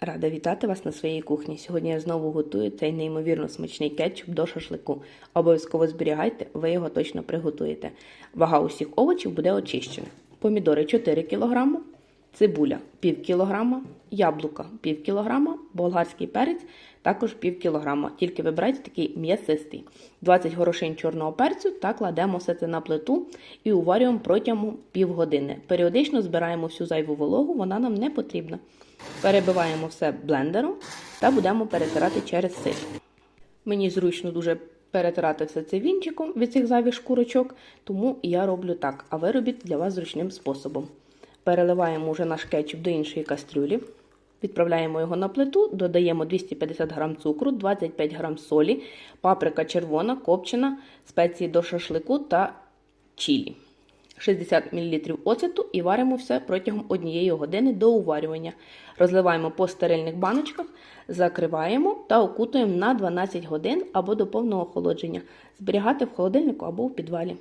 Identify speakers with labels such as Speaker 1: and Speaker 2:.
Speaker 1: Рада вітати вас на своїй кухні. Сьогодні я знову готую цей неймовірно смачний кетчуп до шашлику. Обов'язково зберігайте, ви його точно приготуєте. Вага усіх овочів буде очищена. Помідори 4 кг, цибуля пів кілограма, яблука пів кілограма, болгарський перець також пів кілограма. Тільки вибирайте такий м'ясистий. 20 горошин чорного перцю та кладемо все це на плиту і уварюємо протягом півгодини. Періодично збираємо всю зайву вологу, вона нам не потрібна. Перебиваємо все блендером та будемо перетирати через сито. Мені зручно дуже перетирати все це вінчиком від цих зайвих шкурочок, тому я роблю так, а ви робіть для вас зручним способом. Переливаємо вже наш кетчуп до іншої кастрюлі, відправляємо його на плиту, додаємо 250 г цукру, 25 г солі, паприка червона, копчена, спеції до шашлику та чілі. 60 мл оцету і варимо все протягом однієї години до уварювання. Розливаємо по стерильних баночках, закриваємо та окутуємо на 12 годин або до повного охолодження. Зберігати в холодильнику або в підвалі.